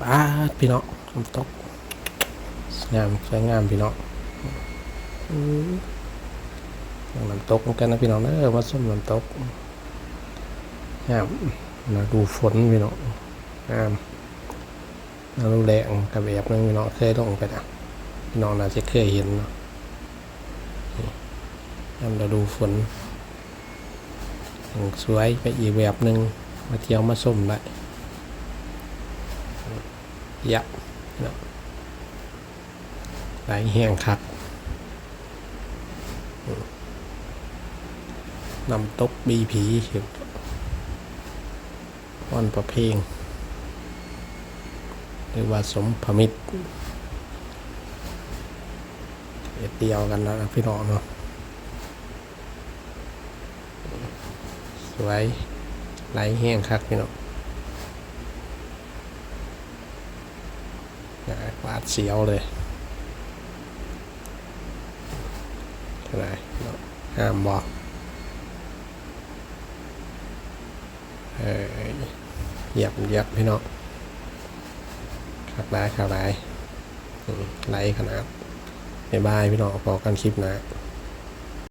ป้าพี่น้องน้ำตกงามสวยงามพี่น้องน้ำตกเหมือนกันนะพี่น้องเออมาส้มน้ำตกงามมาดูฝนพี่น้องงามมาดูแรงกับแบบนึงพี่น้องเคยลงไปนะพี่น้องน่าจะเคยเห็นเนาะงามเราดูฝนสวยไปอีกแบบหนึ่งมาเที่ยวมาส้มได้ ยับเนาะไหลแห้งคักนำตกบีผีเห็นว่อนประเพงหรือว่าสมพมิตรเดเดียวกันแล้วนะพี่น้องเนาะสวยไหลแห้งคักพี่น้อง วาดเสียวเลยเท่าไรห้ามบอกเอ้ยเหยียบเหยียบพี่น้องขับได้ขับได้ไลขนาดบ๊ายบายพี่น้องพอกันคลิปนะ